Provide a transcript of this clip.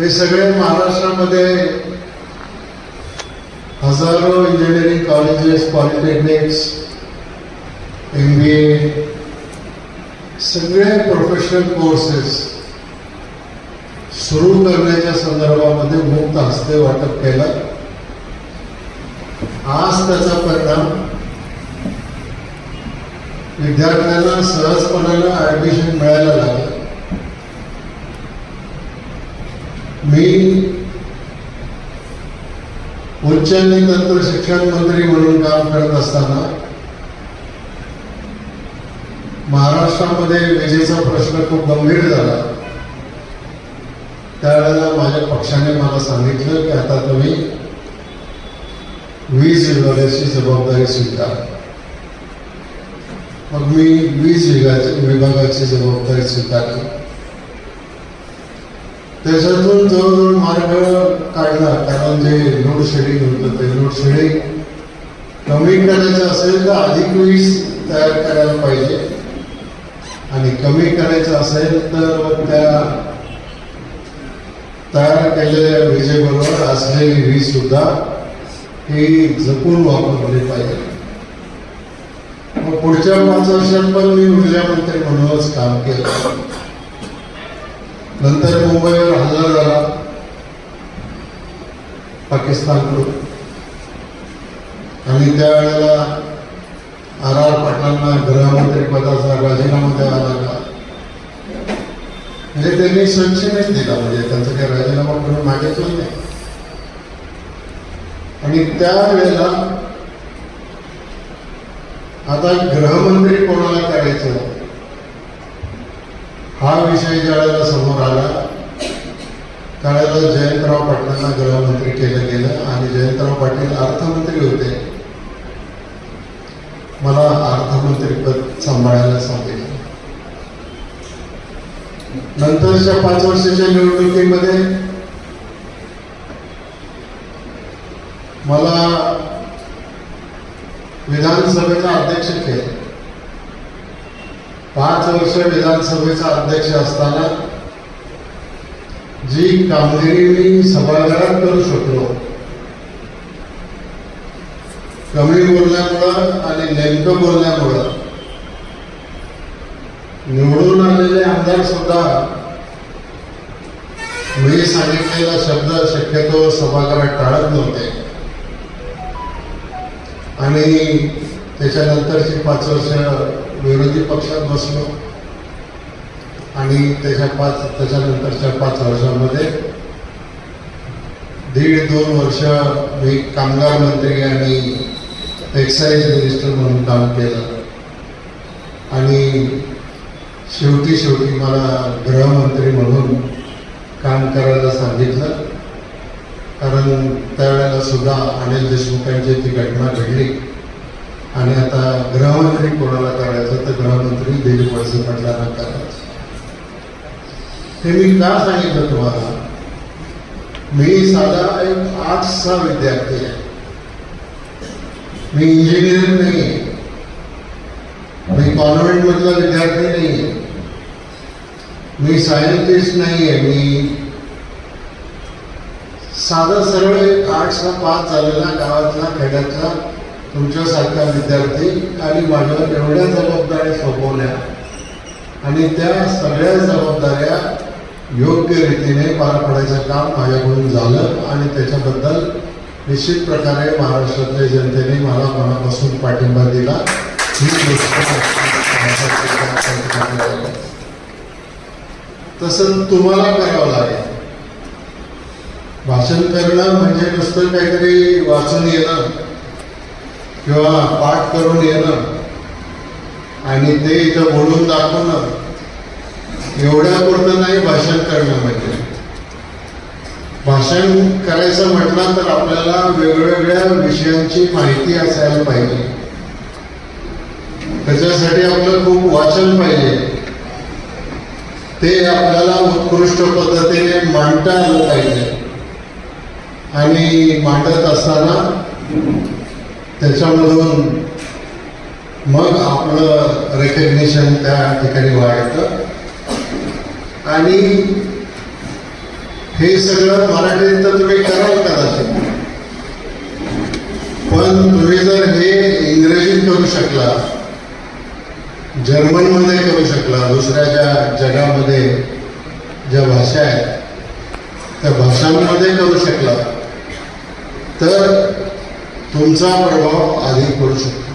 हे सगळे महाराष्ट्रामध्ये हजारो engineering colleges polytechnics M B A सगळे प्रोफेशनल कोर्सेस सुरू करण्याच्या संदर्भामध्ये मुक्त हस्ते वाटप केलं. आज त्याचा परिणाम विद्यार्थ्यांना सहजपणानं ऍडमिशन मिळायला लागलं. मी उच्च आणि तंत्र शिक्षण मंत्री म्हणून काम करत असताना महाराष्ट्रामध्ये विजेचा प्रश्न खूप गंभीर झाला. त्यावेळेला माझ्या पक्षाने मला सांगितलं की आता तुम्ही वीज विभागाची जबाबदारी स्वीकार. मग मी वीज विभागाची विभागाची जबाबदारी स्वीकारली. त्याच्यातून जवळजवळ मार्ग काढला. कारण जे लोड शेडिंग होतं ते लोड शेडिंग कमी करायचं असेल तर अधिक वीज तयार करायला पाहिजे. आणि कमी करायचं असेल तर मग त्या तयार केलेल्या विजेबरोबर असलेली वीज सुद्धा ही जपून वापरली पाहिजे. मग पुढच्या पाच वर्षात पण मी ऊर्जा मंत्री म्हणूनच काम केलं. नंतर मुंबईवर हल्ला झाला. पाकिस्तानकडून आणि त्यावेळेला आर आर पाटलांना गृहमंत्री पदाचा राजीनामा द्यावा लागला. म्हणजे त्यांनी संशयच दिला म्हणजे त्यांचा काही राजीनामा करून मागितलं नाही. आणि त्यावेळेला आता गृहमंत्री कोणाला करायचं? हा विषय ज्या वेळेला समोर आला त्यावेळेला जयंतराव पाटलांना गृहमंत्री केलं गेलं आणि जयंतराव पाटील अर्थमंत्री होते. मला अर्थमंत्रीपद सांभाळायला सांगितलं. नंतरच्या पाच वर्षाच्या निवडणुकीमध्ये मला विधानसभेचा अध्यक्ष केलं. पाच वर्ष विधानसभेचा अध्यक्ष असताना जी कामगिरी मी सभागृहात करू शकलो कमी बोलण्यामुळं आणि नेमकं बोलण्यामुळं निवडून आलेले आमदार सुद्धा मी सांगितलेला शब्द शक्यतो सभागृहात टाळत नव्हते. आणि त्याच्यानंतरची पाच वर्ष विरोधी पक्षात बसलो. आणि त्याच्या पाच त्याच्यानंतरच्या पाच वर्षामध्ये दीड दोन वर्ष मी कामगार मंत्री आणि एक्साईज मिनिस्टर म्हणून काम केलं. आणि शेवटी शेवटी मला गृहमंत्री म्हणून काम करायला सांगितलं. कारण त्यावेळेला सुद्धा अनिल देशमुखांची ती घटना घडली. आणि आता गृहमंत्री कोणाला करायचं तर गृहमंत्री दिलीप वळसे पाटलांना करायचं. हे मी का सांगितलं तुम्हाला? मी साधा एक आर्ट्सचा विद्यार्थी आहे. मी इंजिनियर नाही. मी कॉन्व्हेंट मधला विद्यार्थी नाही. मी सायंटिस्ट नाही आहे. मी साधा सरळ एक आर्ट्सला पास झालेला गावातला खेड्यातला तुमच्यासारखा विद्यार्थी आणि माझ्यावर एवढ्या जबाबदाऱ्या सोपवल्या. आणि त्या सगळ्या जबाबदाऱ्या योग्य रीतीने पार पाडायचं काम माझ्याकडून झालं आणि त्याच्याबद्दल निश्चित प्रकारे महाराष्ट्रातल्या जनतेने मला मनापासून पाठिंबा दिला. ही गोष्ट तसं तुम्हाला करावं लागेल. भाषण करणं म्हणजे नुसतं काहीतरी वाचून येणं. किंवा पाठ करून येणं. आणि ते इथं बोलून दाखवणं. एवढ्यापुरतं नाही भाषण करणं म्हणजे. भाषण करायचं म्हटलं तर आपल्याला वेगवेगळ्या विषयांची माहिती असायला पाहिजे. त्याच्यासाठी आपलं खूप वाचन पाहिजे. ते आपल्याला उत्कृष्ट पद्धतीने मांडता आलं पाहिजे. आणि मांडत असताना त्याच्यामधून मग आपलं रेकग्निशन त्या ठिकाणी व्हायचं. आणि हे सगळं मराठीत तर तुम्ही कराल कदाचित. पण तुम्ही जर हे इंग्रजीत करू शकला जर्मनमध्ये करू शकला दुसऱ्या ज्या जगामध्ये ज्या भाषा आहेत त्या भाषांमध्ये करू शकला तर तुमचा प्रभाव अधिक पडू शकतो.